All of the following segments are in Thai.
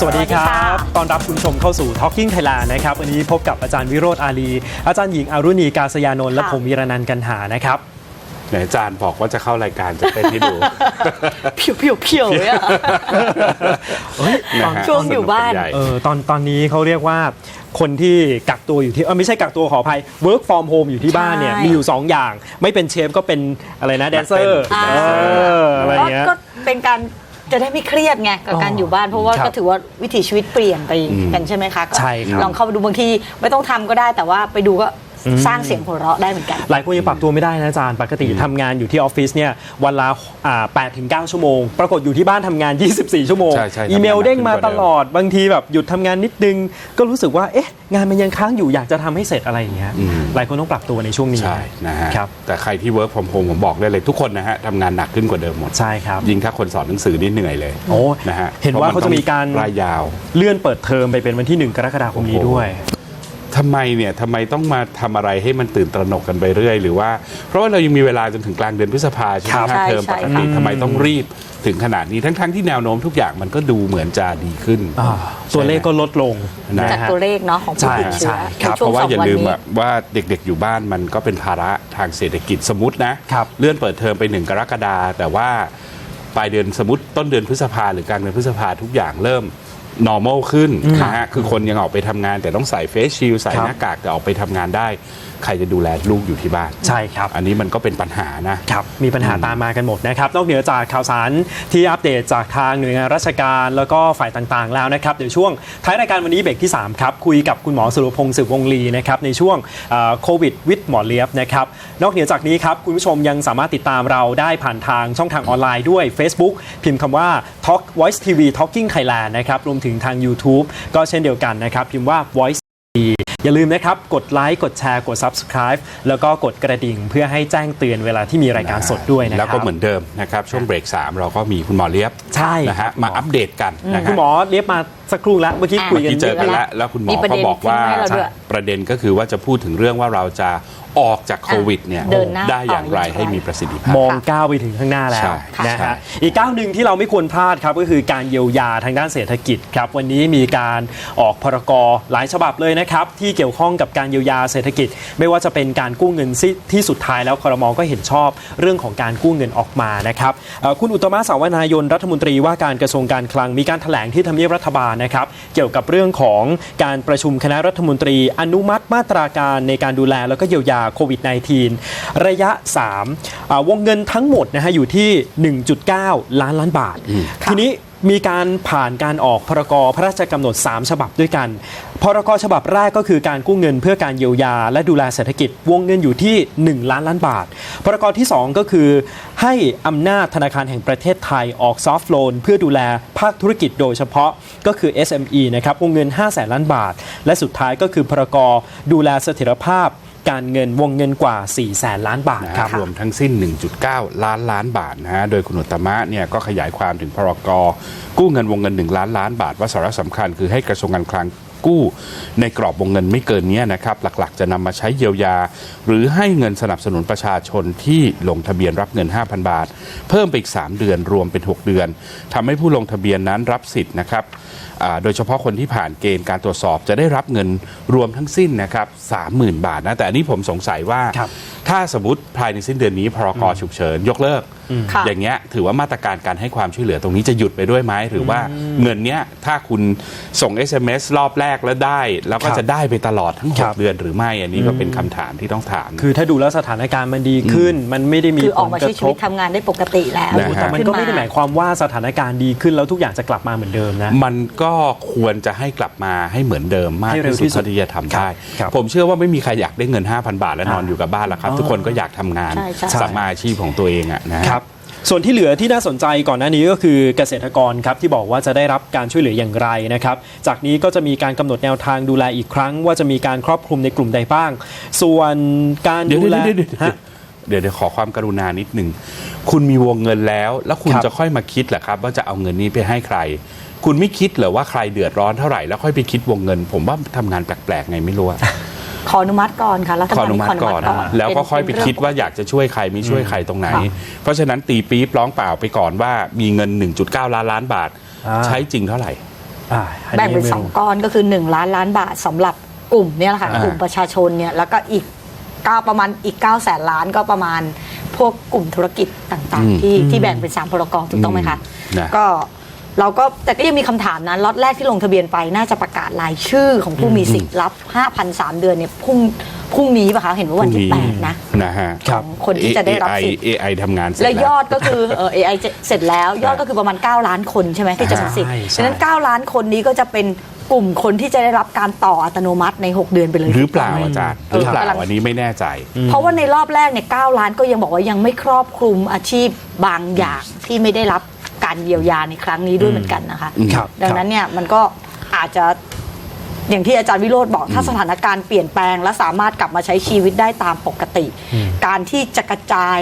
สวัสดีครัสวัสดีบค่ะตอนรับคุณผู้ชมเข้าสู่ Talking Thailand นะครับ วันนี้พบกับอาจารย์วิโรธอาลี อาจารย์หญิงอารุณีกาศยานนท์และค่ะผมวีรนันท์กันหานะครับไหนอาจารย์บอกว่าจะเข้ารายการจะเต้นให้ดูเพียวเพียวเพียวเลยอะนะฮะช่วงอยู่บ้านสกกัใหญ่เออตอนตอนนี้เขาเรียกว่าคนที่กักตัวอยู่ที่เออไม่ใช่กักตัวขออภัย work from home อยู่ที่บ้านเนี่ยใช่มีอยู่ 2 อย่าง ไม่เป็นเชฟก็เป็นอะไรนะแดนเซอร์อ่าเอออะไรเงี้ยก็เป็นการ จะได้ไม่เครียดไงกับการอ๋อออยู่บ้านเพราะว่าครับก็ถือว่าวิถีชีวิตเปลี่ยนไปกันใช่ไหมคะก็ใช่ครับ ลองเข้าไปดูบางทีไม่ต้องทำก็ได้แต่ว่าไปดูก็ สร้างเสียงหัวเราะได้เหมือนกัน หลายคนยังปรับตัวไม่ได้นะอาจารย์ปกติทำงานอยู่ที่ออฟฟิศเนี่ยวันละอ่า8ถึง9ชั่วโมง ปรากฏอยู่ที่บ้านทำงาน 24 ชั่วโมงใช่ใช่อีเมลทำงานเด้งมาหนักขึ้ตนกว่าเดิมลอดบางทีแบบหยุดทำงานนิดนึง ก็รู้สึกว่าเอ๊ะงานมันยังค้างอยู่อยากจะทำให้เสร็จอะไรอย่างเงี้ยหลายคนต้องปรับตัวในช่วงนี้ใช่นะฮะครับแต่ใครที่ work from home ผมบอกได้เลยทุกคนนะฮะทำงานหนักขึ้นกว่าเดิมหมดใช่ครับยิ่งถ้าคนสอนหนังสือนี่เหนื่อยเลยโอ้นะฮะเห็นว่าพเขาจะมีการรายยาว เลื่อนเปิดเทอมไปเป็นวันที่ 1 กรกฎาคมนี้โอ้โหด้วย ทำไมเนี่ยทำไมต้องมาทำอะไรให้มันตื่นตระหนกกันไปเรื่อย หรือว่า เพราะว่าเรายังมีเวลาจนถึงกลางเดือนพฤษภาใช่ไหมครับฮะใช่เทอมใช่ปกติค่ะทำไมต้องรีบถึงขนาดนี้ทั้งๆที่แนวโน้มทุกอย่างมันก็ดูเหมือนจะดีขึ้นอ่าตัวเลขก็ลดลงนะ จากฮะตัวเลขเนาะของผู้ใช่ติดเชื้อใช่ในครับช่วเพงราะว่าสองอย่าวันลืมนี้ อะว่าเด็กๆอยู่บ้านมันก็เป็นภาระทางเศรษฐกิจสมมตินะครับ เลื่อนเปิดเทอมไปหนึ่งกรกฎาแต่ว่าปลายเดือนสมมติต้นเดือนพฤษภาหรือกลางเดือนพฤษภาทุกอย่างเริ่ม normal ขึ้นนะฮะคือคนยังออกไปทำงานแต่ต้องใส่เฟสชิลใส่ครับหน้ากากแต่ออกไปทำงานได้ใครจะดูแลลูกอยู่ที่บ้าน ใช่ครับ อันนี้มันก็เป็นปัญหานะครับ มีปัญหาตามมากันหมดนะครับ นอกเหนือจากข่าวสารที่อัปเดตจากทางหน่วยงานราชการแล้วก็ฝ่ายต่างๆ แล้วนะครับ เดี๋ยวช่วงท้ายรายการวันนี้เบรกที่ 3 ครับ คุยกับคุณหมอสุรพงศ์สืบวงลีนะครับในช่วงโควิดวิดหมอเลียบนะครับ นอกเหนือจากนี้ครับคุณผู้ชมยังสามารถติดตามเราได้ผ่านทางช่องทางออนไลน์ด้วย Facebook พิมพ์คำว่า Talk Voice TV Talking Thailand นะครับ รวมถึงทาง YouTube ก็เช่นเดียวกันนะครับ พิมพ์ว่า Voice อย่าลืมนะครับ กดไลค์กดแชร์กด Subscribe แล้วก็กดกระดิ่งเพื่อให้แจ้งเตือนเวลาที่มีรายการสดด้วยนะครับ แล้วก็เหมือนเดิมนะครับ ช่วงเบรก 3 เราก็มีคุณหมอเลียบใช่นะครัฮะบมาอัปเดตกันนะคุณฮะหมอเรียบมาสักครู่แล้วเมื่อกี้อะคุยกันที่เจอกันเยแล้อะวแล้วคุณหมอมีประก็เด็นบอกว่าทิ้งไว้ให้เราด้วยประเด็นก็คือว่าจะพูดถึงเรื่องว่าเราจะ ออกจากโควิดเนี่ยเดินหน้าได้อย่างไรต่ออย่างไรให้มีประสิทธิภาพ มองก้าวไปถึงข้างหน้าแล้วใช่นะใช่ ฮะอีกก้าวหนึ่งที่เราไม่ควรพลาดครับก็คือการเยียวยาทางด้านเศรษฐกิจครับวันนี้มีการออกพรกหลายฉบับเลยนะครับที่เกี่ยวข้องกับการเยียวยาเศรษฐกิจ ไม่ว่าจะเป็นการกู้เงินที่ที่สุดท้ายแล้วครมก็เห็นชอบเรื่องของการกู้เงินออกมานะครับเอ่อคุณอุตตมะสาวนายนรัฐมนตรีว่าการกระทรวงการคลังมีการแถลงที่ทำเนียบรัฐบาลนะครับเกี่ยวกับเรื่องของการประชุมคณะรัฐมนตรี อนุมัติมาตราการในการดูแลแล้วก็เยียวยาโควิด -19 ระยะ3อ่าวงเงินทั้งหมดนะฮะอยู่ที่ 1.9 ล้านล้านบาท ทีนี้มีการผ่านการออกพรกพระราชกำหนด 3 ฉบับด้วยกัน พรกฉบับแรกก็คือการกู้เงินเพื่อการเยียวยา และดูแลเศรษฐกิจ วงเงินอยู่ที่ 1 ล้านล้านบาท พรกที่ 2 ก็คือให้อำนาจธนาคารแห่งประเทศไทยออกซอฟท์โลนเพื่อดูแลภาคธุรกิจโดยเฉพาะก็คือ SME นะครับวงเงิน5แสนล้านบาท และสุดท้ายก็คือพรกดูแลเสถียรภาพ การเงินวงเงินกว่า 4 แสนล้านบาทนะคฮะรับรวมทั้งสิ้น 1.9 ล้านล้านบาทนะฮะ โดยคุณอุตตมะเนี่ยก็ขยายความถึงพรกกู้เงินวงเงิน 1 ล้านล้านบาท ว่าสาระสำคัญคือให้กระทรวงการคลัง กู้ ในกรอบวงเงินไม่เกินนี้นะครับหลักๆ จะนำมาใช้เยียวยา หรือให้เงินสนับสนุนประชาชนที่ลงทะเบียนรับเงิน 5,000 บาท เพิ่มไปอีก 3 เดือนรวมเป็น 6 เดือนทำให้ผู้ลงทะเบียนนั้นรับสิทธิ์นะครับโดยเฉพาะคนที่ผ่านเกณฑ์การตรวจสอบจะได้รับเงินรวมทั้งสิ้นนะครับ30,000 บาทนะแต่อันนี้ผมสงสัยว่าครับ ถ้าสมมติภายในสิ้นเดือนนี้พรกฉุกเฉินยกเลิก ค่ะ อย่างเงี้ยถือว่ามาตรการการให้ความช่วยเหลือตรงนี้จะหยุดไปด้วยไหมหรือว่าเงินเนี้ยถ้าคุณส่ง SMS รอบแรกแล้วได้ แล้วก็ครับจะได้ไปตลอดทั้งครับ6เดือนหรือไม่อันนี้ก็เป็นคำถามที่ต้องถาม คือถ้าดูแล้วสถานการณ์มันดีขึ้น มันไม่ได้มีคืออผอกลมากใช้ระชีทวิบตทำงานได้ปกติแล้วนะฮะ แต่มันก็ไม่ได้หมายขึ้ความว่าสถานการณ์ดีขึ้นแล้วทุกอย่างจะกลับมาเหมือนเดิมนะ มันก็ควรจะให้กลับมาให้เหมือนเดิมมากให้เร็วที่สุดที่สุดเท่าที่จะทำได้ ครับผมเชื่อว่าไม่มีใครอยากได้เงิน 5,000 บาทและนอนอ่าอยู่กับบ้านหรอกครับทุกคนก็อยากทำงานใช่ใช่สัมมาอาชีพของตัวเองอะนะฮะครับส่วนที่เหลือที่น่าสนใจก่อนหน้านี้ก็คือเกษตรกรครับที่บอกว่าจะได้รับการช่วยเหลืออย่างไรนะครับจากนี้ก็จะมีการกำหนดแนวทางดูแลอีกครั้ง ว่าจะมีการครอบคลุมในกลุ่มใดบ้าง ส่วนการเดี๋ยวดูเดี๋ยวแลเดี๋ยวเดี๋ยวฮะเดี๋ยวเดี๋ยวขอความกรุณานิดหนึ่งคุณมีวงเงินแล้ว แล้วคุณครับจะค่อยมาคิดเหรอครับ ว่าจะเอาเงินนี้ไปให้ใคร คุณไม่คิดเหรอว่าใครเดือดร้อนเท่าไหร่แล้วค่อยไปคิดวงเงิน ผมว่าทำงานแปลกๆไงไม่รู้อะ ขออนุมัติก่อนค่ะรัฐขบาอลอนุมัติก่อน แล้วก็ค่อยไปคิดว่าอยากจะช่วยใครไม่ช่วยใครตรงไหนค่ะเพราะฉะนั้นตีปี๊บร้องเปล่าไปก่อนว่ามีเงิน 1.9 ล้านล้านบาท อ่า ใช้จริงเท่าไหร่ อ่าอัแบ่งเป็นไม่สองก้อนก็คือ 1 ล้านล้านบาทสำหรับกลุ่มเนี่ยแหละค่ะ อ่ากลุ่มประชาชนเนี่ยแล้วก็อีกเก้าประมาณอีก9ก้าแสนล้านก็ประมาณพวกกลุ่มธุรกิจต่าง ๆ ที่ที่แบ่งเป็น 3 พรกถูกต้องไหมคะ นะ ก็ เราก็แต่ก็ยังมีคำถามนะล็อตแรกที่ลงทะเบียนไปน่าจะประกาศรายชื่อของผู้มีสิทธิ์รับ 5,003 เดือนเนี่ยพรุ่งพรุ่งนี้ป่ะคะเห็นว่าวันที่ 8 นะ นะฮะครับของคนที่จะได้รับสิทธิ์ AI AI ทำงานเสร็จและแล้วยอดก็คือเอ่อ AI เสร็จแล้ว ยอดก็คือประมาณ 9 ล้านคนใช่ไหมที่จะมีสิทธิ์ใช่ใช่ ฉะนั้น 9 ล้านคนนี้ก็จะเป็นกลุ่มคนที่จะได้รับการต่ออัตโนมัติใน 6 เดือนไปเลย หรือเปล่าอาจารย์เอหรืออเปล่ากำลังอันนี้ไม่แน่ใจ เพราะว่าในรอบแรกเนี่ย 9 ล้านก็ยังบอกว่ายังไม่ครอบคลุมอาชีพบางอย่างที่ไม่ได้รับ การเยียวยาในครั้งนี้ด้วยเหมือนกันนะคะครับดังนั้นเนี่ยมันก็อาจจะอย่างที่อาจารย์วิโรธบอกถ้าสถานการณ์เปลี่ยนแปลง และสามารถกลับมาใช้ชีวิตได้ตามปกติ การที่จะกระจาย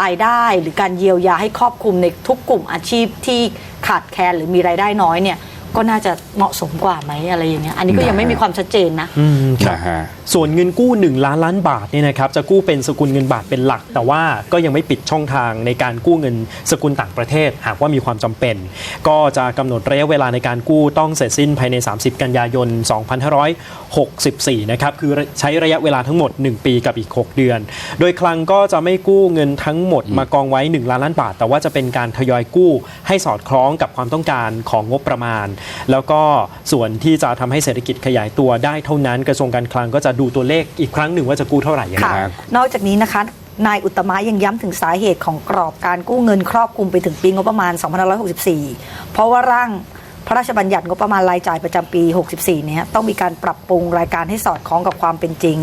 รายได้หรือการเยียวยาให้ครอบคลุมในทุกกลุ่มอาชีพที่ขาดแคลนหรือมีรายได้น้อยเนี่ย ก็น่าจะเหมาะสมกว่าไหมอะไรอย่างเงี้ยอันนี้ก็ยังไม่มีความชัดเจนนะ อืมครับนะฮะ ส่วนเงินกู้ 1 ล้านล้านบาทเนี่ยนะครับจะกู้เป็นสกุลเงินบาทเป็นหลัก แต่ว่าก็ยังไม่ปิดช่องทางในการกู้เงินสกุลต่างประเทศ หากว่ามีความจำเป็น ก็จะกำหนดระยะเวลาในการกู้ต้องเสร็จสิ้นภายใน 30 กันยายน 2564 นะครับคือใช้ระยะเวลาทั้งหมด 1 ปีกับอีก 6 เดือน โดยคลังก็จะไม่กู้เงินทั้งหมดมากองไว้ 1 ล้านล้านบาท แต่ว่าจะเป็นการทยอยกู้ให้สอดคล้องกับความต้องการของงบประมาณแล้วก็ส่วนที่จะทำให้เศรษฐกิจขยายตัวได้เท่านั้น กระทรวงการคลังก็จะดูตัวเลขอีกครั้งหนึ่งว่าจะกู้เท่าไหร่ยังไงค่ะครับนอกจากนี้นะคะนายอุตตมะยังย้ำถึงสาเหตุของกรอบการกู้เงินครอบคลุมไปถึงปีงบประมาณ 2564 เพราะว่าร่างพระราชบัญญัติงบประมาณรายจ่ายประจำปี 64 เนี่ยต้องมีการปรับปรุงรายการให้สอดคล้องกับความเป็นจริง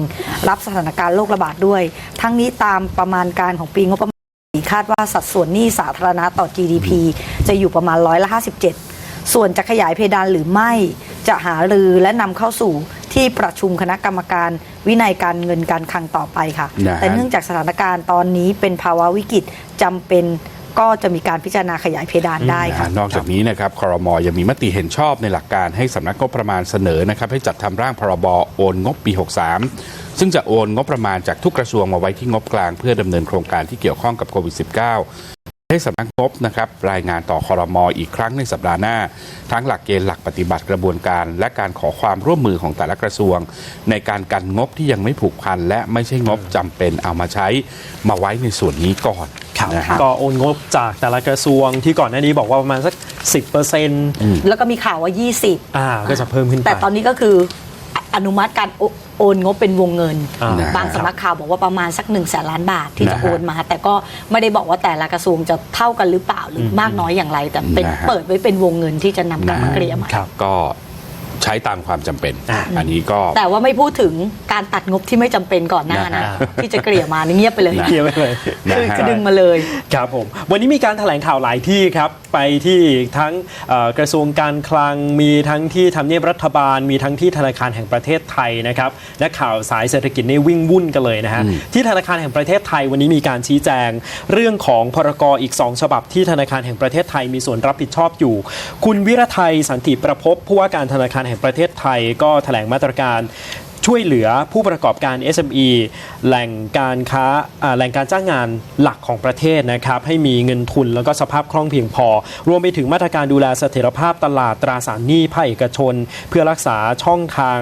รับสถานการณ์โรคระบาดด้วย ทั้งนี้ตามประมาณการของปีงบประมาณคาดว่าสัดส่วนหนี้สาธารณะต่อ GDP จะอยู่ประมาณร้อยละ 57 ส่วนจะขยายเพดานหรือไม่จะหารือและนำเข้าสู่ที่ประชุมคณะกรรมการวินัยการเงินการคลังต่อไปค่ะ นะฮะ แต่เนื่องจากสถานการณ์ตอนนี้เป็นภาวะวิกฤตจำเป็นก็จะมีการพิจารณาขยายเพดานได้ค่ะนอกจากนี้นะครับครมยังมีมติเห็นชอบในหลักการให้สำนักงบประมาณเสนอนะครับให้จัดทำร่างพรบโอนงบปี 63 ซึ่งจะโอนงบประมาณจากทุกกระทรวงมาไว้ที่งบกลางเพื่อดำเนินโครงการที่เกี่ยวข้องกับโควิด -19 ให้สำนักงบนะครับรายงานต่อคอรมออีกครั้งในสัปดาห์หน้า ทั้งหลักเกณฑ์หลักปฏิบัติกระบวนการ และการขอความร่วมมือของแต่ละกระทรวง ในการกันงบที่ยังไม่ผูกพัน และไม่ใช่งบจำเป็นเอามาใช้มาไว้ในส่วนนี้ก่อนครับนะฮะก็โอนงบจากแต่ละกระทรวงที่ก่อนหน้านี้บอกว่าประมาณสัก 10%แล้วก็มีข่าวว่า 20อ่าก็จะเพิ่มขึ้นไปแต่ตอนนี้ก็คืออนุมัติการ โอโอนงบเป็นวงเงิน อ่า บางสำนักข่าวบอกว่าประมาณสัก1นึ่งแสนล้านบาทที่จะนะฮะโอนมา แต่ก็ไม่ได้บอกว่าแต่ละกระทรวงจะเท่ากันหรือเปล่าหรือมากน้อยอย่างไร แต่เป็นนะฮะ เปิดไว้เป็นวงเงินที่จะนำกลับมาเกลี่ยใหม่ ครับก็ ใช้ตามความจำเป็น อ่าอันนี้ก็ แต่ว่าไม่พูดถึงการตัดงบที่ไม่จำเป็นก่อนหน้านะนะฮะที่จะเกลี่ยมานี่เงียบไปเลยนะเคลียร์ไปเลย นะคือฮะ คือดึงมาเลย ครับผมวันนี้มีการแถลงข่าวหลายที่ครับไปที่ทั้งเอ่อกระทรวงการคลังมีทั้งที่ทำเนียบรัฐบาล มีทั้งที่ธนาคารแห่งประเทศไทยนะครับและข่าวสายเศรษฐกิจนี่วิ่งวุ่นกันเลยนะฮะที่ธนาคารแห่งประเทศไทยวันนี้มีการชี้แจง เรื่องของพรกอีก 2 ฉบับที่ธนาคารแห่งประเทศไทยมีส่วนรับผิดชอบอยู่ คุณวิรไทยสันติประพบผู้ว่าการธนาคารแห่งประเทศไทยก็แถลงมาตรการ ช่วยเหลือผู้ประกอบการ SME แหล่งการค้าแหล่งการจ้างงานหลักของประเทศนะครับให้มีเงินทุนแล้วก็สภาพคล่องเพียงพอ รวมไปถึงมาตรการดูแลเสถียรภาพตลาดตราสารหนี้ภาคเอกชน เพื่อรักษาช่องทาง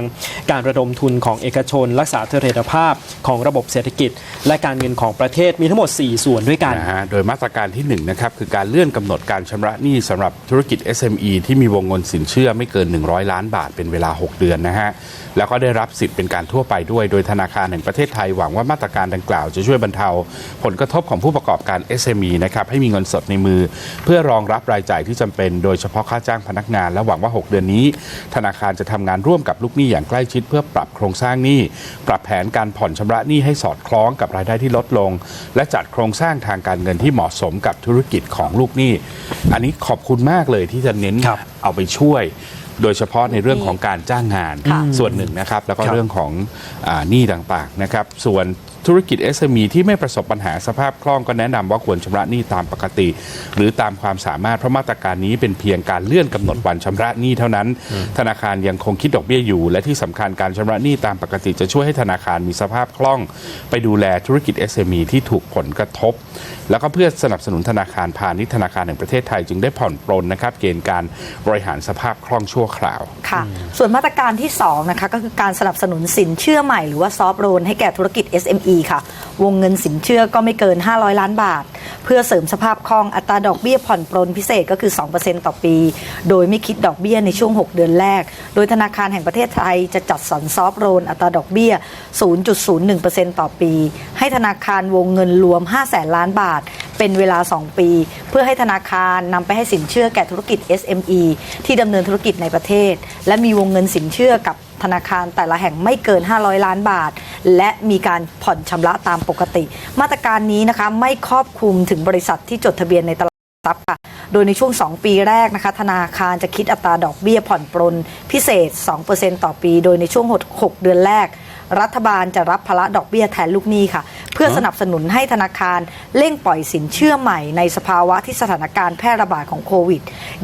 การระดมทุนของเอกชน รักษาเสถียรภาพของระบบเศรษฐกิจ และการเงินของประเทศมีทั้งหมด 4 ส่วนด้วยกันนะฮะโดยมาตรการที่1นงนะครับคือการเลื่อนกำหนดการชำระหนี้สำหรับธุรกิจ SME ที่มีวงเงินสินเชื่อไม่เกิน 100 ล้านบาทเป็นเวลา 6 เดือนนะฮะแล้วก็ได้รับสิทธิเป็นการทั่วไปด้วย โดยธนาคารแห่งประเทศไทยหวังว่ามาตรการดังกล่าวจะช่วยบรรเทา ผลกระทบของผู้ประกอบการ SME นะครับให้มีเงินสดในมือ เพื่อรองรับรายจ่ายที่จำเป็น โดยเฉพาะค่าจ้างพนักงาน และหวังว่า 6 เดือนนี้ ธนาคารจะทำงานร่วมกับลูกหนี้อย่างใกล้ชิด เพื่อปรับโครงสร้างหนี้ ปรับแผนการผ่อนชำระหนี้ให้สอดคล้องกับรายได้ที่ลดลง และจัดโครงสร้างทางการเงินที่เหมาะสมกับธุรกิจของลูกหนี้ อันนี้ขอบคุณมากเลยที่จะเน้นครับเอาไปช่วย โดยเฉพาะในเรื่องของการจ้างงานค่ะส่วนหนึ่งนะครับ แล้วก็ครับเรื่องของอาหนี้ต่างๆนะครับ ส่วน ธุรกิจ SME ที่ไม่ประสบปัญหาสภาพคล่องก็แนะนำว่าควรชำระหนี้ตามปกติ หรือตามความสามารถเพราะมาตรการนี้เป็นเพียงการเลื่อนกำหนดวันชำระหนี้เท่านั้น ธนาคารยังคงคิดดอกเบี้ยอยู่ และที่สำคัญการชำระหนี้ตามปกติจะช่วยให้ธนาคารมีสภาพคล่อง ไปดูแลธุรกิจ SME ที่ถูกผลกระทบ แล้วก็เพื่อสนับสนุนธนาคารพาณิชย์ธนาคารแห่งประเทศไทยจึงได้ผ่อนปรนนะครับเกณฑ์การบริหารสภาพคล่องชั่วคราวค่ะ ส่วนมาตรการที่2นะคะก็คือการสนับสนุนสินเชื่อใหม่หรือว่าซอฟต์โลนให้แก่ธุรกิจ SME ค่ะ วงเงินสินเชื่อก็ไม่เกิน 500 ล้านบาท เพื่อเสริมสภาพคล่องอัตราดอกเบี้ยผ่อนปรนพิเศษก็คือ 2%ต่อปี โดยไม่คิดดอกเบี้ยในช่วง 6 เดือนแรก โดยธนาคารแห่งประเทศไทยจะจัดสรรซอฟโลนอัตราดอกเบี้ย 0.01%ต่อปี ให้ธนาคารวงเงินรวม5แสนล้านบาท เป็นเวลา 2 ปี เพื่อให้ธนาคารนำไปให้สินเชื่อแก่ธุรกิจ SME ที่ดำเนินธุรกิจในประเทศ และมีวงเงินสินเชื่อกับ ธนาคารแต่ละแห่งไม่เกิน 500 ล้านบาท และมีการผ่อนชำระตามปกติ มาตรการนี้นะคะไม่ครอบคลุมถึงบริษัทที่จดทะเบียนในตลาดทรัพย์ค่ะโดยในช่วง 2 ปีแรกนะคะธนาคารจะคิดอัตราดอกเบี้ยผ่อนปรนพิเศษ 2%ต่อปี โดยในช่วง 6 เดือนแรก รัฐบาลจะรับภาระดอกเบี้ยแทนลูกหนี้ค่ะ เพื่อสนับสนุนให้ธนาคารเร่งปล่อยสินเชื่อใหม่ในสภาวะที่สถานการณ์แพร่ระบาดของโควิด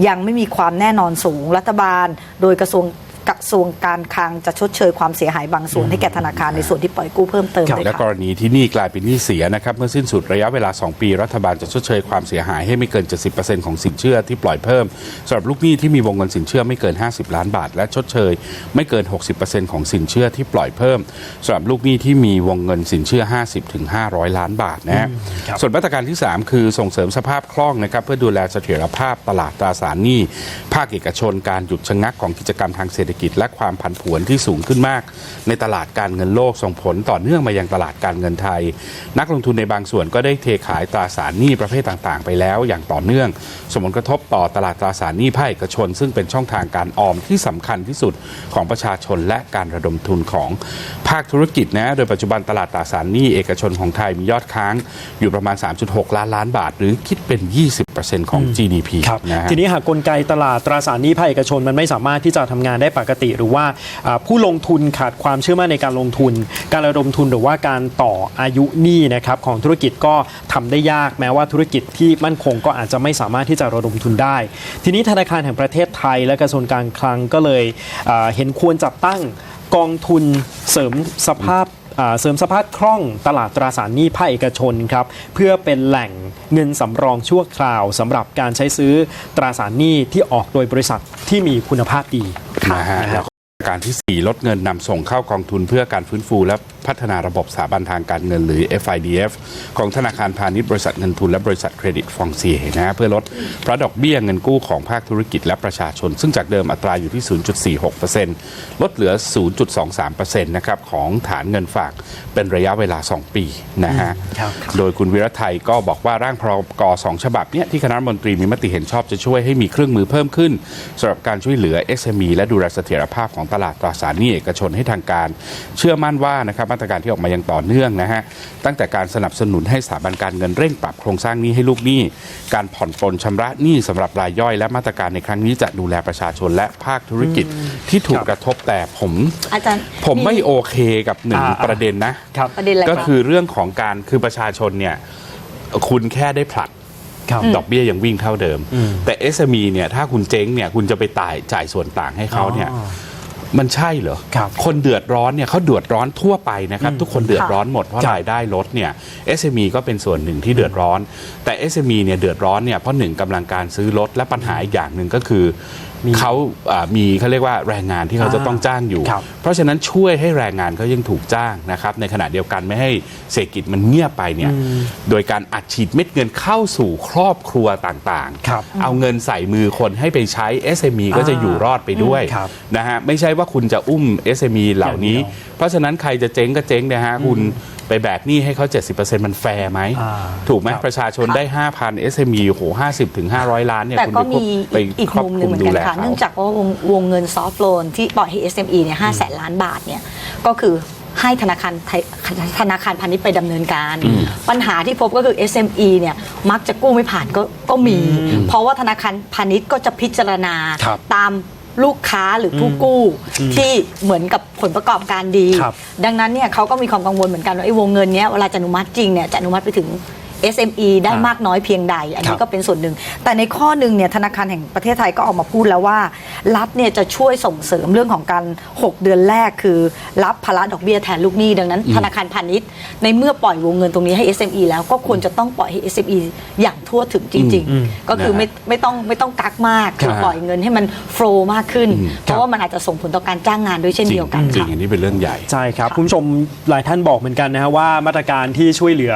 ยังไม่มีความแน่นอนสูงรัฐบาล โดยกระทรวง กระทรวงการคลังจะชดเชยความเสียหายบางส่วนให้แก่ธนาคารในส่วนที่ปล่อยกู้เพิ่มเติมครับด้วยและกค่ะรณีที่หนี้กลายเป็นหนี้เสียนะครับเมื่อสิ้นสุดระยะเวลา 2 ปี รัฐบาลจะชดเชยความเสียหายให้ไม่เกิน 70%ของสินเชื่อที่ปล่อยเพิ่มสำหรับลูกหนี้ที่มีวงเงินสินเชื่อไม่เกิน 50 ล้านบาท และชดเชย ไม่เกิน 60%ของสินเชื่อที่ปล่อยเพิ่มสำหรับลูกหนี้ที่มีวงเงินสินเชื่อ 50ถึง500 ล้านบาทนะฮะครับส่วนมาตรการที่ 3 คือส่งเสริมสภาพคล่องนะครับเพื่อดูแลเสถียรภาพตลาดตราสารหนี้ภาคเอกชนการหยุดชะงักของกิจกรรมทางเศรษฐกิจและความผันผวนที่สูงขึ้นมาก ในตลาดการเงินโลกส่งผลต่อเนื่องมายังตลาดการเงินไทย นักลงทุนในบางส่วนก็ได้เทขายตราสารหนี้ประเภทต่างๆ ไปแล้วอย่างต่อเนื่อง ส่งผลกระทบต่อตลาดตราสารหนี้ภาคเอกชน ซึ่งเป็นช่องทางการออมที่สำคัญที่สุดของประชาชนและการระดมทุนของภาคธุรกิจนะโดยปัจจุบันตลาดตราสารหนี้เอกชนของไทยมียอดค้างอยู่ประมาณ 3.6 ล้านล้านบาท หรือคิดเป็น 20%ของ GDP ครับนะทีนี้หากกลไกตลาดตราสารหนี้ภาคเอกชนมันไม่สามารถที่จะทำงานได้ปกติ หรือว่าผู้ลงทุนขาดความเชื่อมั่นในการลงทุน การระดมทุนหรือว่าการต่ออายุหนี้นะครับของธุรกิจก็ทำได้ยากแม้ว่าธุรกิจที่มั่นคงก็อาจจะไม่สามารถที่จะระดมทุนได้ ทีนี้ธนาคารแห่งประเทศไทย และกระทรวงการคลังก็เลยเห็นควรจัดตั้งกองทุนเสริมสภาพ เสริมสภาพคล่องตลาดตราสารหนี้ภาคเอกชนครับเพื่อเป็นแหล่งเงินสำรองชั่วคราวสำหรับการใช้ซื้อตราสารหนี้ที่ออกโดยบริษัทที่มีคุณภาพดีนะฮะนะฮะแล้ว ก็การที่ 4 ลดเงินนำส่งเข้ากองทุนเพื่อการฟื้นฟู และพัฒนาระบบสถาบันทางการเงินหรือ FIDF ของธนาคารพาณิชย์บริษัทเงินทุนและบริษัทเครดิตฟองเซียนะฮะเพื่อลดเพราะดอกเบี้ยเงินกู้ของภาคธุรกิจและประชาชน ซึ่งจากเดิมอัตราอยู่ที่ 0.46%ลดเหลือ 0.23%นะครับของฐานเงินฝากเป็นระยะเวลา 2 ปีนะฮะครับโดยคุณวิรัตไทยก็บอกว่าร่างพรกสองฉบับเนี้ยที่คณะรัฐมนตรีมีมติเห็นชอบจะช่วยให้มีเครื่องมือเพิ่มขึ้นสำหรับการช่วยเหลือ SME และดูแลเสถียรภาพของตลาดตราสารหนี้เอกชนให้ทางการ เชื่อมั่นว่านะครับมาตรการที่ออกมาอย่างต่อเนื่องนะฮะตั้งแต่การสนับสนุนให้สถาบันการเงินเร่งปรับโครงสร้างหนี้ให้ลูกหนี้ การผ่อนปลนชำระหนี้สำหรับรายย่อย และมาตรการในครั้งนี้จะดูแลประชาชนและภาคธุรกิจที่ถูกกระทบแต่ผมอาจารย์ผมไม่โอเคกับหนึ่งอ่าประเด็นนะครับประเด็นอะไรก็คะคือเรื่องของการคือประชาชนเนี่ยคุณแค่ได้ผลัดครับดอกเบี้ยยังวิ่งเท่าเดิมอืมแต่ SME เนี่ยถ้าคุณเจ๊งเนี่ยคุณจะไปจ่ายจ่ายส่วนต่างให้เขาเนี่ยอ๋อ มันใช่เหรอครับคนเดือดร้อนเนี่ยเขาเดือดร้อนทั่วไปนะครับ ทุกคนเดือดร้อนหมดเพราะครับรายได้ลดเนี่ย SME ก็เป็นส่วนหนึ่งที่เดือดร้อน แต่ SME เนี่ยเดือดร้อนเนี่ยเพราะหนึ่งกำลังการซื้อลดและปัญหาอีกอย่างหนึ่งก็คือมีเขาอ่ามีเขาเรียกว่าแรงงานที่เขาจะต้องจ้างอยู่ครับเพราะฉะนั้นช่วยให้แรงงานเขายังถูกจ้างนะครับ ในขณะเดียวกันไม่ให้เศรษฐกิจมันเงียบไปเนี่ย โดยการอัดฉีดเม็ดเงินเข้าสู่ครอบครัวต่างครับเอาเงินใส่มือคนให้ไปใช้ SME ก็จะอยู่รอดไปด้วยครับนะฮะไม่ใช่ว่าคุณจะอุ้ม SME เหล่านี้อย่างเดียวเพราะฉะนั้นใครจะเจ๊งก็เจ๊งนะฮะคุณไปแบกหนี้ให้เขา 70%มันแฟร์ไหมอ่าถูกไหมครับประชาชนได้ 5,000 SME โอ้โห50ถึง500 ล้านเนี่ยแต่คุณก็ไปควบมีไปอีกครอบมุมหคนึ่ลุงมเหมือนดูกันแลค่ะเขาเนื่องจากว่าวงวงเงินซอฟ t ์โลนที่ปล่อยให้ SME เนี่ยห้าแสนล้านบาทเนี่ยก็คือให้ธนาคารไทยธนาคารพาณิชย์ไปดำเนินการ ปัญหาที่พบก็คือ SME เนี่ยมักจะกู้ไม่ผ่านก็ก็มี เพราะว่าธนาคารพาณิชย์ก็จะพิจารณาครับตาม ลูกค้าหรือผู้กู้ที่เหมือนกับผลประกอบการดี ครับ ดังนั้นเนี่ยเขาก็มีความกังวลเหมือนกันว่าไอ้วงเงินเนี้ยเวลาจะอนุมัติจริงเนี่ยจะอนุมัติไปถึง SME ได้อ่ามมากน้อยเพียงใด อันครันี้บก็เป็นส่วนหนึ่ง แต่ในข้อหนึ่งเนี่ยธนาคารแห่งประเทศไทยก็ออกมาพูดแล้วว่า รัฐเนี่ยจะช่วยส่งเสริมเรื่องของการ 6 เดือนแรกคือ รับภาระดอกเบี้ยแทนลูกหนี้ดังนั้น ธนาคารพาณิชย์ ในเมื่อปล่อยวงเงินตรงนี้ให้ SME แล้วก็ควรจะต้องปล่อยให้ SME อย่างทั่วถึงจริงอืมๆก็คือไม่ไม่ต้องไม่ต้องกักมากคือครับปล่อยเงินให้มันโฟล์มากขึ้นอืมเพราะว่ามันอาจจะส่งผลต่อการจ้างงานด้วยเช่นจริเดีงยวกันจริงค่ะอันนี้เป็นเรื่องใหญ่ใช่ครับคุณผู้ชมหลายท่านบอกเหมือนกันนะฮะว่ามาตรการที่ช่วยเหลือ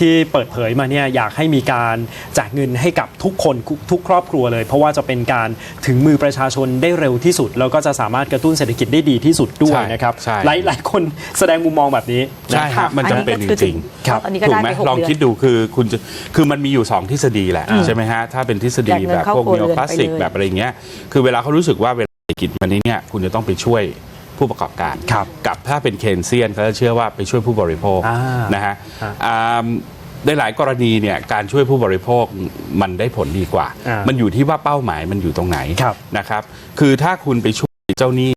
ที่เปิดเผยมาเนี่ยอยากให้มีการแจกเงินให้กับทุกคนทุกครอบครัวเลย เพราะว่าจะเป็นการถึงมือประชาชนได้เร็วที่สุด แล้วก็จะสามารถกระตุ้นเศรษฐกิจได้ดีที่สุดด้วยใช่นะครับใช่หลายหลายคนแสดงมุมมองแบบนี้ใช่นะครับมันจำเป็นจริงครับอันนี้ก็ถูได้กไหมไปหกลองเดือนคิดดูคือคุณจะคือมันมีอยู่ 2 ทฤษฎีแหละอืมใช่ไหมฮะถ้าเป็นทฤษฎีแจกเงินแบบเข้าพวกครัวนีเรืโออนคลาสสิกไปเลยแบบอะไรเงี้ยคือเวลาเขารู้สึกว่าเวลาเศรษฐกิจมันนี้เนี่ยคุณจะต้องไปช่วยผู้ประกอบการครับกับถ้าเป็นเคนเซียนเขาจะเชื่อว่าไปช่วยผู้บริโภคอ่านนะฮะอ่าอ่า ในหลายกรณีเนี่ยการช่วยผู้บริโภคมันได้ผลดีกว่าอ่ามัมันอยู่ที่ว่าเป้าหมายมันอยู่ตรงไหนครับนะครับ คือถ้าคุณไปช่วยเจ้าหนี้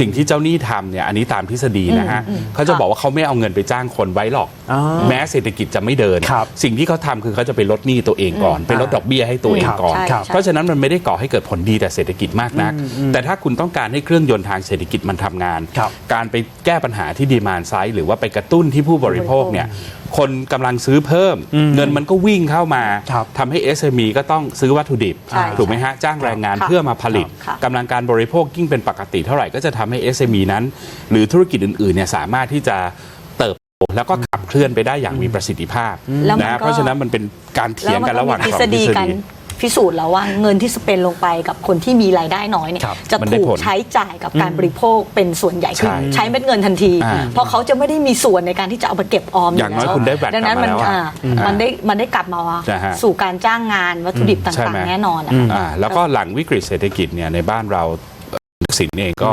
สิ่งที่เจ้าหนี้ทำเนี่ยอันนี้ตามทฤษฎีนะฮะอืมอืมเขาจะบอกว่าเขาไม่เอาเงินไปจ้างคนไว้หรอกอ๋อแม้เศรษฐกิจจะไม่เดินครับสิ่งที่เขาทำคือเขาจะไปลดหนี้ตัวเองก่อนไปลดดอกเบี้ยให้ตัวเองก่อนใช่ครับใช่เพราะฉะนั้นมันไม่ได้ก่อให้เกิดผลดีแต่เศรษฐกิจมากนัก แต่ถ้าคุณต้องการให้เครื่องยนต์ทางเศรษฐกิจมันทำงานครับการไปแก้ปัญหาที่ดีมานไซด์หรือว่าไปกระตุ้นที่ผู้บริโภคเนี่ยคนกำลังซื้อเพิ่มอืมเงินมันก็วิ่งเข้ามาครับทำให้ SME ก็ต้องซื้อวัตถุดิบใช่ถูกไหมฮะ จ้างแรงงานค่ะเพื่อมาผลิตค่ะกำลังการบริโภคยิ่งเป็นปกติเท่าไหร่ก็จะทำให้ SME นั้น หรือธุรกิจอื่นๆเนี่ยสามารถที่จะเติบโตแล้วก็ขับเคลื่อนไปได้อย่างมีประสิทธิภาพแล้วมันนะก็เพราะฉะนั้นมันเป็นการเถียงกันระหว่างแล้สองมันทฤษกัฎีน พิสูจน์แล้วว่าเงินที่สเปนลงไปกับคนที่มีรายได้น้อยเนี่ยครับจะมันได้ถูกผลใช้จ่ายกับการบริโภคเป็นส่วนใหญ่คือใช่ใช้เม็ดเงินทันทีอ่าเพราะเขาจะไม่ได้มีส่วนในการที่จะเอาไปเก็บออมอย่างน้อยแล้วคุณได้แบตดังนั้นกลัมับมาแล้วอะอ่าอืมมันได้มันได้กลับมาใช่ฮะสู่การจ้างงานวัตถุดิบใช่ต่างไหมๆแน่นอนนะคะอ่าแล้วก็หลังวิกฤตเศรษฐกิจเนี่ยในบ้านเราเอ่อสินเองก็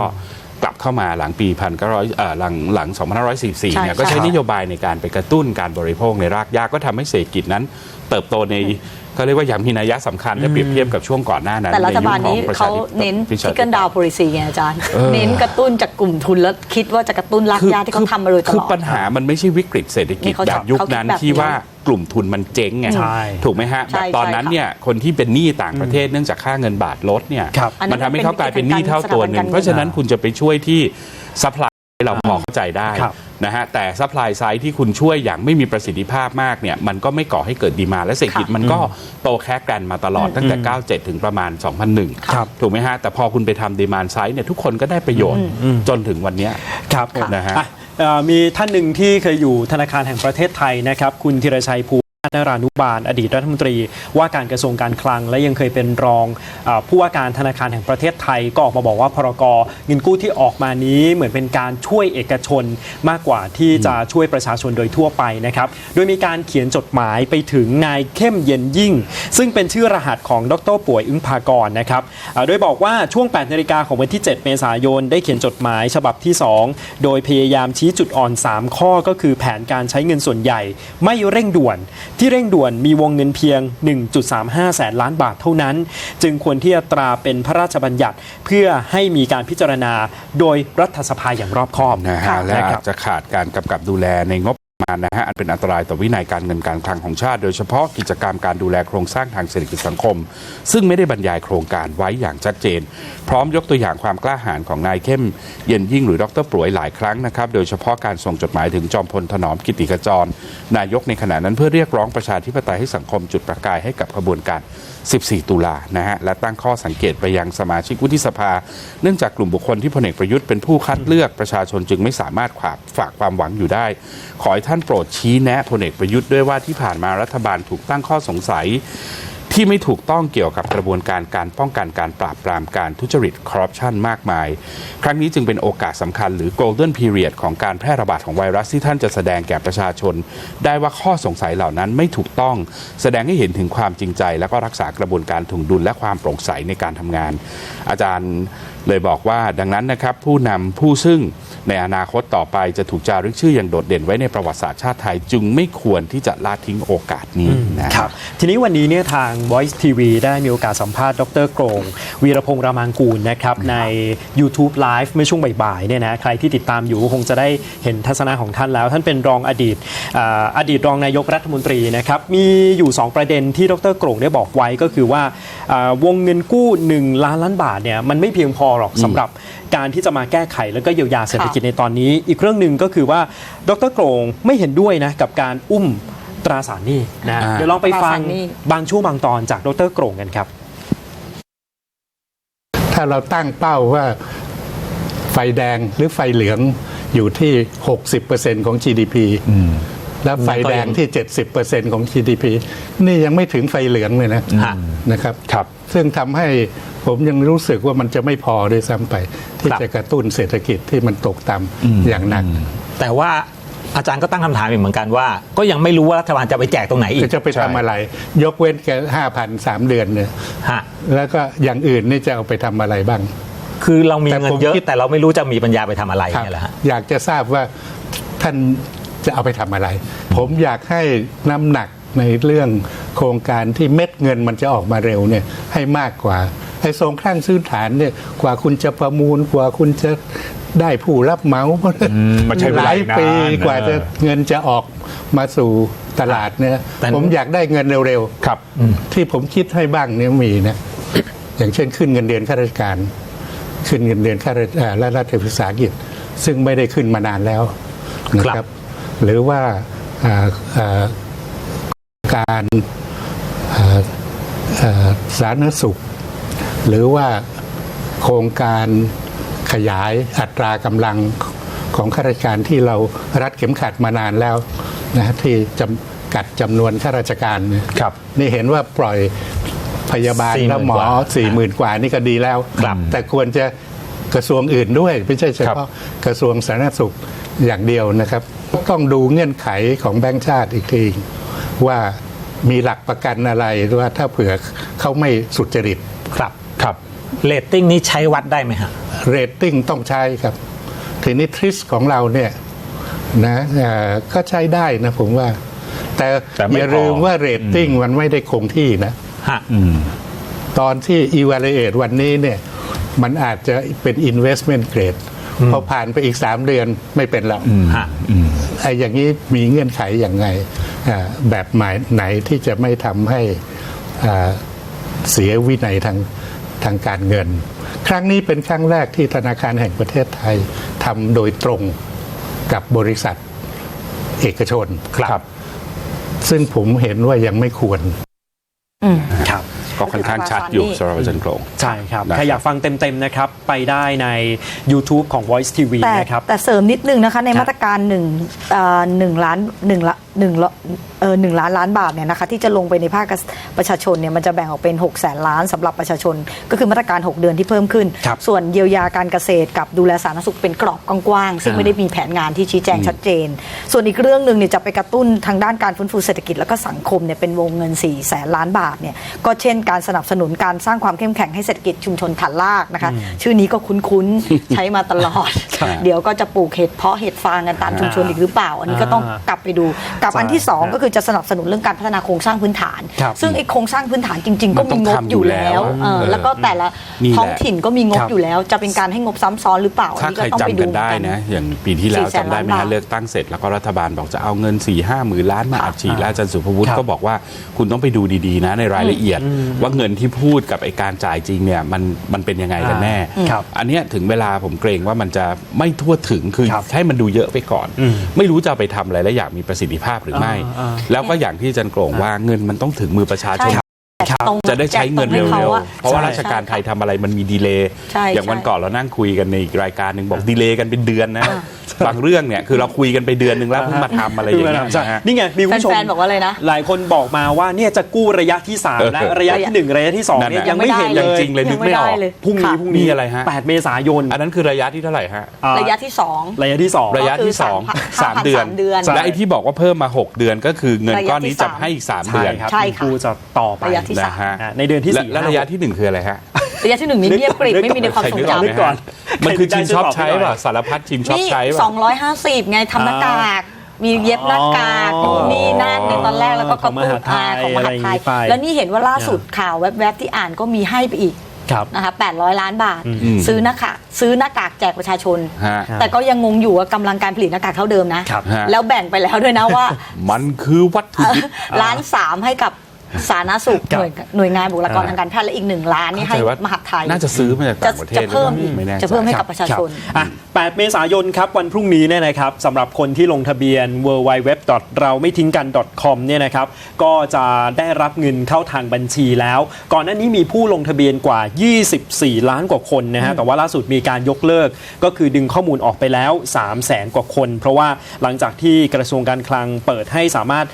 กลับเข้ามาหลังปีพันเก้าร้อยหลังหลัง 2544เนี่ยใช่ก็ใช้ใช่นโยบายในการไปกระตุ้นการบริโภคในรากหญ้าก็ทำให้เศรษฐกิจนั้น เติบโตใน ก็เรียกว่าอย่างมีนัยสำคัญถ้าเปรียบเทียบกับช่วงก่อนหน้านั้นแต่รัฐบาลนี้ใยุคของประชเขาธิปไตยเน้นประชาธิปไตยทิกเกิลดาวโพลิซีไงอาจารย์เออเน้นกระตุ้นจากกลุ่มทุนแล้วคิดว่าจะกระตุ้นรากหญ้าที่เขาทำมาโดยตคือลอดปัญหามันไม่ใช่วิกฤตเศรษฐกิจนี่เขาแบบยุคนั้นเขาคิดแบบที่นี้ว่ากลุ่มทุนมันเจ๊งไงใช่ถูกไหมฮะใช่แบบตอนนั้นใช่ค่ะเนี่ยคนที่เป็นหนี้ต่างประเทศเนื่องจากค่าเงินบาทลดเนี่ยครับอันนั้มันนทำให้เขากลายเป็นหนี้เป็นเท่าตัวหนึ่สถาบันการงเงินเพราะฉะนั้นคุณจะไปช่วยที่ซัพพลาย เราพอเข้าใจได้ครับนะฮะแต่ซัพพลายไซด์ที่คุณช่วยอย่างไม่มีประสิทธิภาพมากเนี่ยมันก็ไม่ก่อให้เกิดดีมาและเศรษฐกิจมันก็โตแค่แกรนมาตลอดตั้งแต่ 97 ถึงประมาณ 2001ครับถูกไหมฮะ แต่พอคุณไปทำดีมานไซด์เนี่ยทุกคนก็ได้ประโยชน์จนถึงวันเนี้ยครับผมนะฮะอ่เอ่อมีท่านหนึ่งที่เคยอยู่ธนาคารแห่งประเทศไทยนะครับ คุณธีรชัยภู นารานุบาล อดีตรัฐมนตรี ว่าการกระทรวงการคลัง และยังเคยเป็นรองอผู้ว่าการธนาคารแห่งประเทศไทยก็ออกมาบอกว่าพรกเงินกู้ที่ออกมานี้เหมือนเป็นการช่วยเอกชนมากกว่าที่จะช่วยประชาชนโดยทั่วไปนะครับ โดยมีการเขียนจดหมายไปถึงนายเข้มเย็นยิ่ง ซึ่งเป็นชื่อรหัสของดรป่วยอึ้งพากรนะครับโดยบอกว่าช่วง 8 นาฬิกาของวันที่ 7 เมษายน ได้เขียนจดหมายฉบับที่ 2 โดยพยายามชี้จุดอ่อน 3 ข้อก็คือแผนการใช้เงินส่วนใหญ่ไม่เร่งด่วนที่เร่งด่วนมีวงเงินเพียง 1.35 แสนล้านบาทเท่านั้น จึงควรที่จะตราเป็นพระราชบัญญัติ เพื่อให้มีการพิจารณาโดยรัฐสภาอย่างรอบคอบนะฮะค่และนะคอารับจจะขาดการกำกับดูแลในงบประมาณนะฮะอันเป็นอันตรายต่อวินัยการเงินการคลังของชาติ โดยเฉพาะกิจกรรมการดูแลโครงสร้างทางเศรษฐกิจสังคม ซึ่งไม่ได้บรรยายโครงการไว้อย่างชัดเจน พร้อมยกตัวอย่างความกล้าหาญของนายเข้ม เย็นยิ่งหรือดรปลวยหลายครั้งนะครับโดยเฉพาะการส่งจดหมายถึงจอมพลถนอมกิติขจร นายกในขณะนั้นเพื่อเรียกร้องประชาธิปไตยให้สังคมจุดประกายให้กับขบวนการ 14 ตุลานะฮะและตั้งข้อสังเกตไปยังสมาชิกวุฒิสภา เนื่องจากกลุ่มบุคคลที่พลเอกประยุทธ์เป็นผู้คัดเลือกประชาชนจึงไม่สามารถขวากฝากความหวังอยู่ได้ ขอให้ท่านโปรดชี้แนะพลเอกประยุทธ์ด้วยว่าที่ผ่านมารัฐบาลถูกตั้งข้อสงสัย ที่ไม่ถูกต้องเกี่ยวกับกระบวนการการป้องกันการปราบปรามการทุจริตคอร์รัปชันมากมาย ครั้งนี้จึงเป็นโอกาสสำคัญหรือ golden period ของการแพร่ระบาดของไวรัสที่ท่านจะแสดงแก่ประชาชน ได้ว่าข้อสงสัยเหล่านั้นไม่ถูกต้อง แสดงให้เห็นถึงความจริงใจ และก็รักษากระบวนการถ่วงดุลและความโปร่งใสในการทำงาน อาจารย์ เลยบอกว่าดังนั้นนะครับผู้นำผู้ซึ่งในอนาคตต่อไปจะถูกจารึกชื่ออย่างโดดเด่นไว้ในประวัติศาสตร์ชาติไทย จึงไม่ควรที่จะละทิ้งโอกาสนี้นะครับ ทีนี้วันนี้เนี่ยทาง Voice TV ได้มีโอกาสสัมภาษณ์ดรโกรงวีรพงษ์รามังกูลนะครับใน YouTube Live เมื่อช่วงบ่ายๆเนี่ยนะใครที่ติดตามอยู่ก็คงจะได้เห็นทัศนะของท่านแล้ว ท่านเป็นรองอดีตอ่าอดีตรองนายกรัฐมนตรีนะครับมีอยู่ 2 ประเด็นที่ดรโกรงได้บอกไว้ก็คือว่าอ่าวงเงินกู้ 1 ล้านล้านบาทเนี่ยมันไม่เพียงพอหรอกสำหรับการที่จะมาแก้ไขแล้วก็เยียวยาเศรษฐกิจในตอนนี้ อีกเรื่องหนึ่งก็คือว่าดรโกรงไม่เห็นด้วยนะกับการอุ้มตราสารหนี้นะอ่าเดี๋ยวลองไปฟังตราสารหนี้บางช่วงบางตอนจากดรโกรงกันครับ ถ้าเราตั้งเป้าว่าไฟแดงหรือไฟเหลืองอยู่ที่ 60%ของ GDP แล้วไฟแดงที่ 70%ของ GDP นี่ยังไม่ถึงไฟเหลืองเลยนะฮะนะครับครับ ซึ่งทำให้ผมยังรู้สึกว่ามันจะไม่พอด้วยซ้ำไป ที่ครับจะกระตุ้นเศรษฐกิจที่มันตกต่ำอย่างหนัก แต่ว่าอาจารย์ก็ตั้งคำถามอีกเหมือนกันว่า ก็ยังไม่รู้ว่ารัฐบาลจะไปแจกตรงไหนอีคืกอจะไปทำอะไร ยกเว้นแค่ห้าพันสามเดือนเนี่ยฮะแล้วก็อย่างอื่นนี่จะเอาไปทำอะไรบ้าง คือเรามีแต่เงินผมเยอะคิดแต่เราไม่รู้จะมีปัญญาไปทำอะไรครับเนี่ยแหละฮะอยากจะทราบว่าท่าน จะเอาไปทำอะไร ผมอยากให้น้ำหนักในเรื่องโครงการที่เม็ดเงินมันจะออกมาเร็วเนี่ยให้มากกว่าไอ้ทรงข้างซื้อฐานเนี่ยกว่าคุณจะประมูลกว่าคุณจะได้ผู้รับเหมามันใช้เวหลาลายอีกนานปีกว่าจะเออเงินจะออกมาสู่ตลาดเนี่ยแต่ผมอยากได้เงินเร็วครับๆที่ผมคิดให้บ้างเนี่ยมีนะอย่างเช่นขึ้นเงินเดือนข้าราชการ ขึ้นเงินเดือนข้าราชการและรัฐวิสาหกิจ ซึ่งไม่ได้ขึ้นมานานแล้วนะคครัรับบ หรือว่าอ่าอ่าการอ่าอ่าสาธารณสุข หรือว่าโครงการขยายอัตรากำลังของข้าราชการที่เรารัดเข็มขัดมานานแล้วนะที่จำกัดจำนวนข้าราชการเนี่ยครับ นี่เห็นว่าปล่อยพยาบาล40,000และหมอกว่าสี่หมื่นกว่านี่ก็ดีแล้วครับแต่ควรจะกระทรวงอื่นด้วย ไม่ใช่เฉพาะกระทรวงสาธารณสุขอย่างเดียวนะครับ ต้องดูเงื่อนไขของแบงก์ชาติอีกทีว่ามีหลักประกันอะไรว่าถ้าเผื่อเขาไม่สุจริตครับครับเรตติ้งนี้ใช้วัดได้ไหมฮะเรตติ้งต้องใช้ครับ ทีนี้ทริสของเราเนี่ยนะเอ่อก็ใช้ได้นะผมว่า แต่แต่ไม่อย่าพอลืมว่าเรตติ้งมันไม่ได้คงที่นะฮะตอนที่ evaluate วันนี้เนี่ย มันอาจจะเป็น investment grade พอผ่านไปอีก3เดือนไม่เป็นแล้วฮะไอ้อย่างนี้มีเงื่อนไขอย่างไงอ่าแบบหมายไหนที่จะไม่ทำให้อ่าเสียวินัยทางทางการเงิน ครั้งนี้เป็นครั้งแรกที่ธนาคารแห่งประเทศไทยทำโดยตรงกับบริษัทเอกชนครับ ซึ่งผมเห็นว่ายังไม่ควรครับ ก็ค่อนข้างชัดอยู่สำหรับอาจารย์โกรงใช่ครับนะครับใครอยากฟังเต็มๆนะครับ ไปได้ใน YouTube ของ Voice TV แต่นะครับ แต่เสริมนิดนึงนะคะ ในครับมาตรการหนึ่งเอ่อหนึ่งล้านหนึ่งละ หนึ่งละเออหนึ่งล้านล้านบาทเนี่ยนะคะที่จะลงไปในภาคประชาชนเนี่ยมันจะแบ่งออกเป็น6กแสนล้านสำหรับประชาชน ก็คือมาตรการ 6 เดือนที่เพิ่มขึ้นครับส่วนเยียวยาการเกษตรกับดูแลสาธารณสุขเป็นกรอบกว้างๆซึ่งอ่าไม่ได้มีแผนงานที่ชี้แจงชัดเจน ส่วนอีกเรื่องหนึ่งเนี่ยจะไปกระตุ้นทางด้านการฟื้นฟูเศรษฐกิจแล้วก็สังคมเนี่ยเป็นวงเงิน4ี่แสนล้านบาทเนี่ยก็เช่นการสนับสนุนการสร้างความเข้มแข็งให้เศรษฐกิจชุมชนฐานรากนะคะชื่อนี้ก็คุ้นๆใช้มาตลอดครับเดี๋ยวก็จะปลูกเห็ดเพาะเห็ดฟางกันตามชุมชนอีกหรือเปล่า อันนี้ก็ต้องกลับไปดูกับอันที่ 2 ก็คือจะสนับสนุนเรื่องการพัฒนาโครงสร้างพื้นฐานครับซึ่งไอ้โครงสร้างพื้นฐานจริง ๆ ก็มันต้มีองงบทำอยู่อยู่แล้แล้ววเออเออแล้วก็แต่ละนี่แหละท้องถิ่นก็มีงบครับอยู่แล้ว จะเป็นการให้งบซ้ำซ้อนหรือเปล่าอันถ้านี้ใคก็รต้องไปจำดูกันได้เหมือนะอย่างปีที่แล้ว400,000จำได้ไหมล้านฮะบาทเลือกตั้งเสร็จแล้วก็รัฐบาลบอกจะเอาเงิน4ี่ห้าหมื่นล้านมาอัดฉีดแล้วอาจารย์สุภวุฒิครับก็บอกว่าคุณต้องไปดูดีๆนะในรายละเอียด ว่าเงินที่พูดกับไอการจ่ายจริงเนี่ยมันมันเป็นยังไงกันแน่ครับอันเนี้ยถึงเวลาผมเกรงว่ามันจะไม่ทั่วถึงคือครับให้มันดูเยอะไปก่อนอืมไม่รู้จะเอาไปทำอะไรและอยากมีประสิทธิภาพหรือไม่อ่าอ่าแล้วก็อย่างที่อาจารย์โกรงว่าเงินมันต้องถึงมือประชาชน ครับตรงจะได้ใช้เงินแจกตรงให้เร็วขาอะๆเพราะว่าราชการไทยทำอะไรมันมีดีเลย์ใช่อย่างวันใช่ก่อนเรานั่งคุยกันในอีกรายการหนึ่งบอกดีเลย์กันเป็นเดือนนะ บางเรื่องเนี่ยคือเราคุยกันไปเดือนหนึ่งแล้วเพิ่งมาทำอะไรอย่างเงี้ยใช่นะฮะ นี่ไงมีคุณผู้ชมแฟนๆบอกว่าอะไรนะหลายคนบอกมาว่าเนี่ยจะกู้ระยะที่ 3 และเออ ระยะที่ 1 ระยะที่2นั่นเนี่ยน่ะยังไม่เห็นยังเลยจริงเลยนึกไม่ออก ยังไม่ได้เลย พรุ่งนี้ค่ะพรุ่งนี้มีอะไรฮะ 8 เมษายนอันนั้นคือระยะที่เท่าไหร่ฮะ อ่าระยะที่สอง ระยะที่ 2 ระยะที่ ก็คือสอง3,000สามเดือน เดือนและไอ้ที่บอกว่าเพิ่มมา 6 เดือนก็คือเงินระยะก้อนนี้ที่จะสามให้อีก 3 ใช่เดือน ครับใช่ค่ะกู้จะต่อไประยะที่นะฮะอ่าในเดือนที่และสี่และระยะที่หนึ่งคืออะไรฮะระยะที่หนึ่งนี่เงียบกริบไม่มีในความใครทรงนึกออกไหมจำก่อนฮะมันคือชิมช็อปใครใช้นึกออกป่ะสารพัดชิมช็อปใช้นี่ป่ะสองร้อยห้าสิบไงทำหน้ากากมีเย็บหน้ากากอ๋อนู่นนี่นั่นในตอนแรกแล้วก็ของมหาไทยอ่ของมหาไทยอะไรอย่างนี้ไปแล้วนี่เห็นว่าล่าสุดข่าวแวบๆที่อ่านก็มีให้ไปอีกครับนะคะ800 ล้านบาทอืมซื้อหน้ากากซื้อหน้ากากแจกประชาชนฮะแต่ก็ยังงงอยู่ว่ากำลังการผลิตหน้ากากเท่าเดิมนะครับฮะแล้วแบ่งไปแล้วด้วยนะว่า มันคือวัตถุดิบล้านสามให้กับ สาธารณสุขครัหบน่วยหน่วยงานบุคลากรอ่าทางการแพทย์และอีกหนึ่งล้านนี่ให้เข้าใจว่มหาดไทย น่าจะซื้อมาจากจะต่างประเทศจะเพิ่มหรือีกปล่าไแน่จะเพิ่มให้ใจกับประชาชนครับอะ8เมษายนครับวันพรุ่งนี้เนี่ยนะครับสำหรับคนที่ลงทะเบียน w w w เราไม่ทิ้งกัน .com เนี่ยนะครับก็จะได้รับเงินเข้าทางบัญชีแล้ว ก่อนหน้านี้มีผู้ลงทะเบียนกว่า 24 ล้านกว่าคนนะฮะแต่ว่าล่าสุดมีการยกเลิก ก็คือดึงข้อมูลออกไปแล้ว 3 0 0แสนกว่าคน เพราะว่าหลังจากที่กระทรวงการคลังเปิดให้สามารถ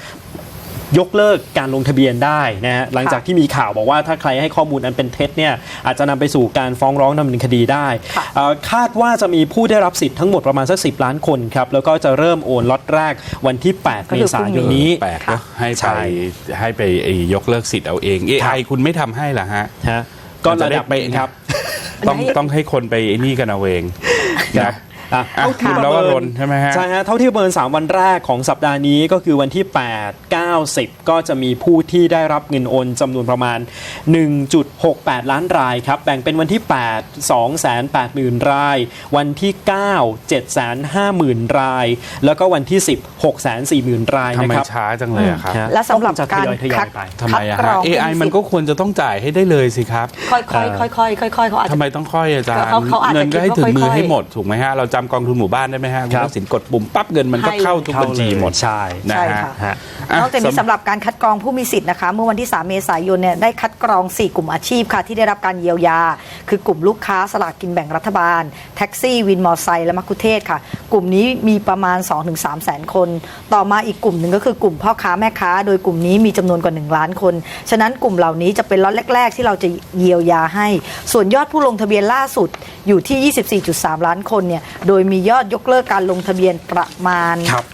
ยกเลิกการลงทะเบียนได้นะฮะหลังจากที่มีข่าวบอกว่าถ้าใครให้ข้อมูลอันเป็นเท็จเนี่ยอาจจะนำไปสู่การฟ้องร้องดำเนินคดีได้ค่ะเอ่อคาดว่าจะมีผู้ได้รับสิทธิ์ทั้งหมดประมาณสักสิล้านคนครับแล้วก็จะเริ่มโอนล็อตแรกวันที่8ก็เมคือษาพรุ่งยนี้นนี้แปลกนะให้ใช่ไปให้ไปไอ้ยกเลิกสิทธิ์เอาเอง AI คุณไม่ทำให้เหรอฮะฮะก็มันจะระได้ดับเป๊ะครับต้องต้องให้คนไปไอ้นี่กันเอาเองนะ อะอะเท่าที่คุณปนระวเมิรนนใช่ไหมฮะ ใช่ฮะเท่าที่ประเมิน 3 วันแรกของสัปดาห์นี้ก็คือวันที่ 8 9 10 ก็จะมีผู้ที่ได้รับเงินโอนจำนวนประมาณ 1.68 ล้านรายครับ แบ่งเป็นวันที่ 8 280,000 ราย วันที่ 9 750,000 ราย แล้วก็วันที่ 10 640,000 รายทำนะไมครับ ช้าจังเลยอะครับฮะและสำหรับจะทการยอยทยอคัยดไป ทำไมอะคัดกรฮะอง AI มันก็ควรจะต้องจ่ายให้ได้เลยสิครับค่อยๆค่อยๆค่อยๆเขาอาจจะทำไมต้องค่อยอาจารย์เขาเขาอาจจะเงินก็ให้ถึงมือคิดว่าค่อยๆให้หมดถูกไหมฮะเราจำกองทุนหมู่บ้านได้ไหมฮะคุณครับทักษิณกดปุ่มปั๊บเงินมันก็ให้เข้าทุกบัญชีหมดใช่นะใช่ฮะ ค่ะฮะอะ นอกจากนี้สำสำหรับการคัดกรองผู้มีสิทธิ์นะคะ เมื่อวันที่ 3 เมษายนเนี่ยได้คัดกรอง 4 กลุ่มอาชีพค่ะ ที่ได้รับการเยียวยา คือกลุ่มลูกค้าสลากกินแบ่งรัฐบาล แท็กซี่ วินมอเตอร์ไซค์และมักคุเทศก์ค่ะ กลุ่มนี้มีประมาณ 2-3 แสนคน ต่อมาอีกกลุ่มหนึ่งก็คือกลุ่มพ่อค้าแม่ค้า โดยกลุ่มนี้มีจำนวนกว่า 1 ล้านคน ฉะนั้นกลุ่มเหล่านี้จะเป็นล็อตแรก ๆ ที่เราจะเยียวยาให้ ส่วนยอดผู้ลงทะเบียนล่าสุดอยู่ที่ 24.3 ล้านคนเนี่ยโดยมียอดยกเลิกการลงทะเบียนประมาณ ครับ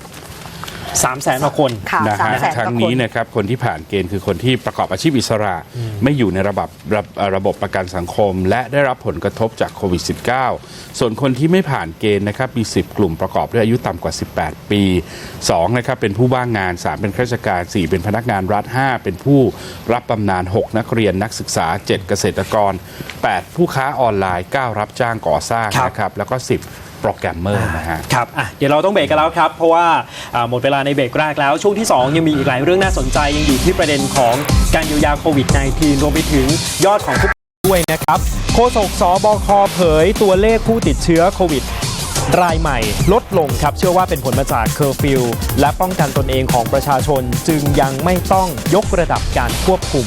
สามแสนกว่าคนค่ะนะสามฮะแสนกทั้ว่างคนนี้นะครับคนที่ผ่านเกณฑ์คือคนที่ประกอบอาชีพอิสระ ไม่อยู่ในระบบระเอ่อระบบประกันสังคม และได้รับผลกระทบจากโควิด -19 ส่วนคนที่ไม่ผ่านเกณฑ์นะครับมี 10 กลุ่มประกอบด้วยอายุต่ำกว่า 18 ปี2นะครับเป็นผู้ว่างงาน 3 เป็นข้าราชการ 4 เป็นพนักงานรัฐ 5 เป็นผู้รับบำนาญ 6 นักเรียนนักศึกษา 7 เกษตรกร 8 ผู้ค้าออนไลน์ 9 รับจ้างก่อสร้างครับ นะครับแล้วก็ 10 โปรแกรมเมอร์นะฮะ ครับอะเดี๋ยวเราต้องเบรกกันแล้วครับ เพราะว่าอ่าหมดเวลาในเบรกแรกแล้ว ช่วงที่ 2 ยังมีอีกหลายเรื่องน่าสนใจ ยังอยู่ที่ประเด็นของการเยียวยาโควิด -19 รวมไปถึงยอดของผู้ป่วยด้วยนะครับโฆษกสบคเผยตัวเลขผู้ติดเชื้อโควิดรายใหม่ลดลงครับ เชื่อว่าเป็นผลมาจากเคอร์ฟิวและป้องกันตนเองของประชาชนจึงยังไม่ต้องยกระดับการควบคุม